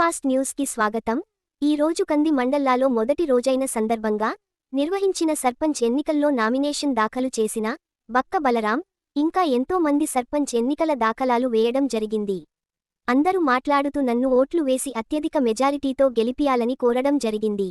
Breakfast న్యూస్కి స్వాగతం. ఈ రోజు కంది మండల్లాలో మొదటి రోజైన సందర్భంగా నిర్వహించిన సర్పంచ్ ఎన్నికల్లో నామినేషన్ దాఖలు చేసిన బక్క బలరాం ఇంకా ఎంతో మంది సర్పంచ్ ఎన్నికల దాఖలాలు వేయడం జరిగింది. అందరూ మాట్లాడుతూ నన్ను ఓట్లు వేసి అత్యధిక మెజారిటీతో గెలిపియాలని కోరడం జరిగింది.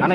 అన్న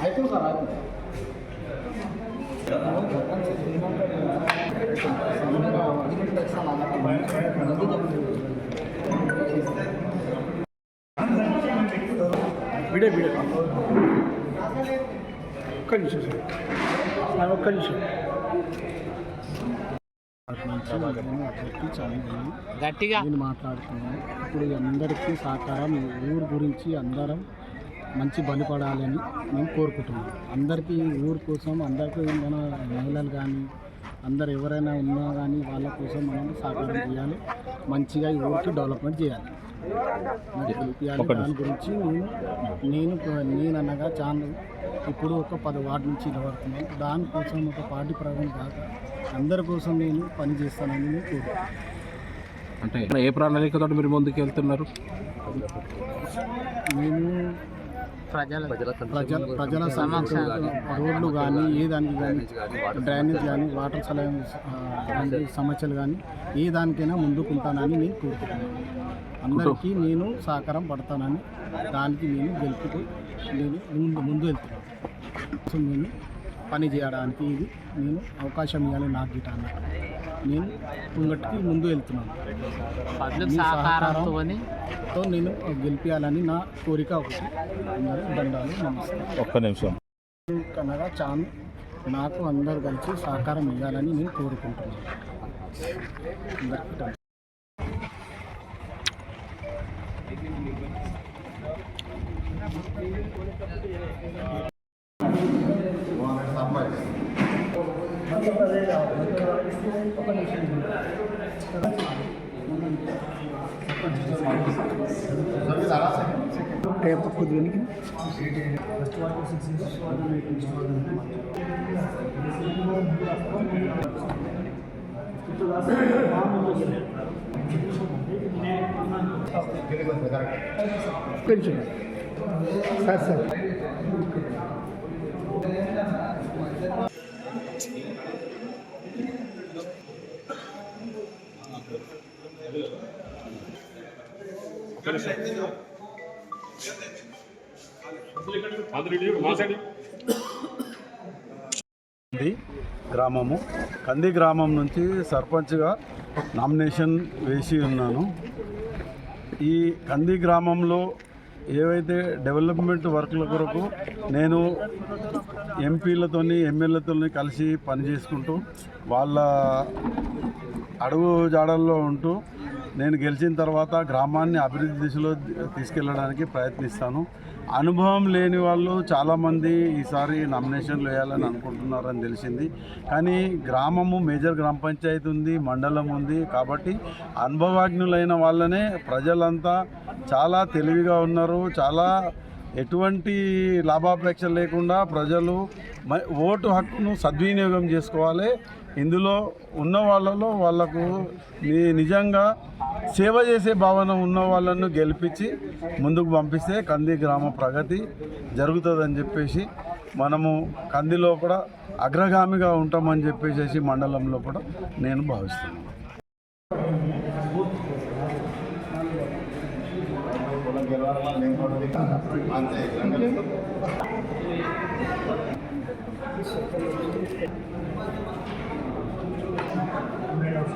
ఒకసారి అన్న విడే విడే. ఒక్క నిమిషం సార్. ఒక్క నిమిషం. గట్టిగా. నేను మాట్లాడుతున్నాను. ఇప్పుడు అందరికీ సహకారం ఊరు గురించి అందరం మంచి బలిపడాలని మేము కోరుకుంటున్నాం. అందరికీ ఊరు కోసం అందరికీ మన మహిళలు కానీ అందరు ఎవరైనా ఉన్నా కానీ వాళ్ళ కోసం మనం సహకారం చేయాలి. మంచిగా ఈ ఊరికి డెవలప్మెంట్ చేయాలి. దాని గురించి నేను నేను నేను అనగా చాలా ఇప్పుడు ఒక పది వార్డు నుంచి నిలబడుతున్నాను దానికోసం ఒక పార్టీ ప్రధాని కాక అందరి కోసం నేను పని చేస్తానని నేను కోరుకుంటున్నాను. అంటే ఏ ప్రణాళికతో మీరు ముందుకు వెళ్తున్నారు మేము ప్రజల ప్రజల రోడ్లు కానీ ఏ దానికి కానీ డ్రైనేజ్ కానీ వాటర్ సలహా లాంటి సమస్యలు కానీ ఏ దానికైనా ముందుకుంటానని నేను కోరుకుంటున్నాను. అందరికీ నేను సహకారం పడతానని దానికి నేను గెలుపుతూ నేను ముందు ముందు వెళ్తున్నాను. సో నేను పని చేయడానికి ఇది నేను అవకాశం ఇవ్వాలి నాకు గిట అన్న నేను ముంగటికి ముందు వెళ్తున్నాను. సహకారంతో తో నేను గెలిపించాలని నా కోరిక ఒకటి. అందరూ దండాలు నమస్తే ఒక్క నిమిషం. కనగా చాన్ నాకు అందరు కలిసి సహకారం ఇవ్వాలని నేను కోరుకుంటున్నాను. అందరికీ థాంక్స్. రేపు కుదిరికి పెన్షన్ సార్ సార్ కంది గ్రామము. కంది గ్రామం నుంచి సర్పంచ్గా నామినేషన్ వేసి ఉన్నాను. ఈ కంది గ్రామంలో ఏవైతే డెవలప్మెంట్ వర్క్ల కొరకు నేను ఎంపీలతోని ఎమ్మెల్యేతోని కలిసి పని చేసుకుంటూ వాళ్ళ అడుగు జాడల్లో ఉంటూ నేను గెలిచిన తర్వాత గ్రామాన్ని అభివృద్ధి దిశలో తీసుకెళ్ళడానికి ప్రయత్నిస్తాను. అనుభవం లేని వాళ్ళు చాలామంది ఈసారి నామినేషన్లు వేయాలని అనుకుంటున్నారని తెలిసింది. కానీ గ్రామము మేజర్ గ్రామ పంచాయతీ ఉంది మండలం ఉంది కాబట్టి అనుభవజ్ఞులైన వాళ్ళనే ప్రజలంతా చాలా తెలివిగా ఉన్నారు చాలా ఎటువంటి లాభాపేక్ష లేకుండా ప్రజలు ఓటు హక్కును సద్వినియోగం చేసుకోవాలి. ఇందులో ఉన్న వాళ్ళలో వాళ్ళకు నిజంగా సేవ చేసే భావన ఉన్న వాళ్ళను గెలిపించి ముందుకు పంపిస్తే కంది గ్రామ ప్రగతి జరుగుతుందని చెప్పేసి మనము కందిలో కూడా అగ్రగామిగా ఉంటామని చెప్పేసి మండలంలో కూడా నేను భావిస్తున్నాను. ఈరోజు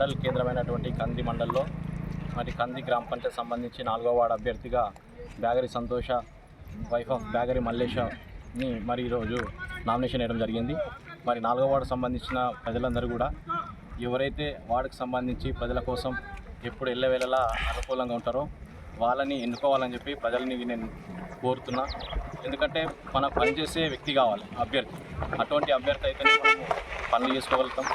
మండల్ కేంద్రమైనటువంటి కంది మండల్లో మరి కంది గ్రామ పంచాయత్ సంబంధించి నాలుగో వార్డు అభ్యర్థిగా బ్యాగరి సంతోష వైఫ్ ఆఫ్ బ్యాగరి మల్లేషని మరి ఈరోజు నామినేషన్ వేయడం జరిగింది. మరి నాలుగో వార్డు సంబంధించిన ప్రజలందరూ కూడా ఎవరైతే వార్డుకు సంబంధించి ప్రజల కోసం ఎప్పుడు ఎల్లవేళలా అనుకూలంగా ఉంటారో వాళ్ళని ఎన్నుకోవాలని చెప్పి ప్రజల్ని నేను కోరుతున్నా. ఎందుకంటే మన పనిచేసే వ్యక్తి కావాలి అభ్యర్థి. అటువంటి అభ్యర్థి అయితే పనులు చేసుకోగలుగుతాం.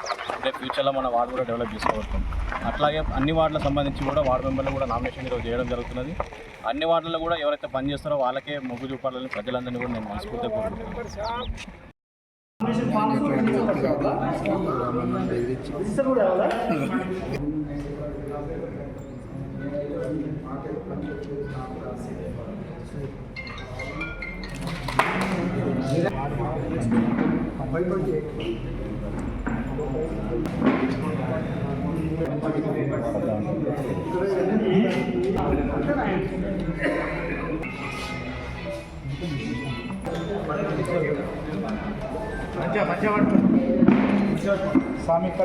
రేపు ఫ్యూచర్లో మన వార్డు కూడా డెవలప్ చేసుకోగలుగుతాం. అట్లాగే అన్ని వార్డులకు సంబంధించి కూడా వార్డు మెంబర్లు కూడా నామినేషన్ ఈరోజు చేయడం జరుగుతున్నది. అన్ని వార్డుల్లో కూడా ఎవరైతే పని చేస్తారో వాళ్ళకే మొగ్గు చూపాలని ప్రజలందరినీ కూడా నేను మనస్ఫూర్తిగా కోరుకుంటున్నాను. మంచిగా మంచిగా పట్టుకో స్వామి ఇక్కడ.